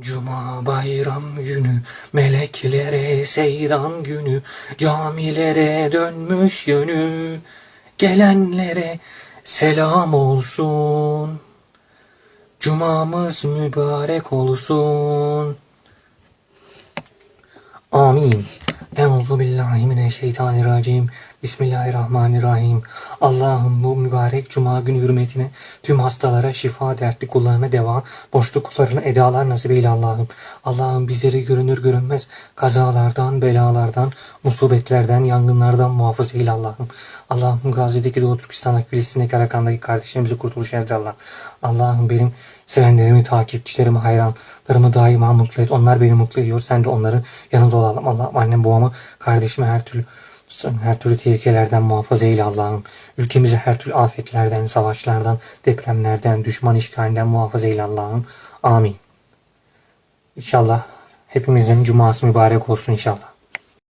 Cuma bayram günü, meleklere seyran günü, camilere dönmüş yönü, gelenlere selam olsun. Cumamız mübarek olsun. Amin. Euzu billahi mineşşeytanirracim. Bismillahirrahmanirrahim. Allah'ım bu mübarek cuma günü hürmetine tüm hastalara şifa, dertli kullarına deva, borçlu kullarına edalar nasip eyle Allah'ım. Allah'ım bizleri görünür görünmez kazalardan, belalardan, musibetlerden, yangınlardan muhafaza eyle Allah'ım. Allah'ım Gazze'deki Doğu Türkistan'daki Filistin'deki Arakan'daki kardeşlerimizi kurtuluş erdir Allah'ım. Allah'ım benim sevenlerimi, takipçilerimi, hayranlarımı daima mutlu et. Onlar beni mutlu ediyor. Sen de onların yanında olalım. Allah'ım annem babamı, kardeşimi her türlü her türlü tehlikelerden muhafaza eyle Allah'ım. Ülkemizi her türlü afetlerden, savaşlardan, depremlerden, düşman işgalinden muhafaza eyle Allah'ım. Amin. İnşallah hepimizin cuması mübarek olsun inşallah.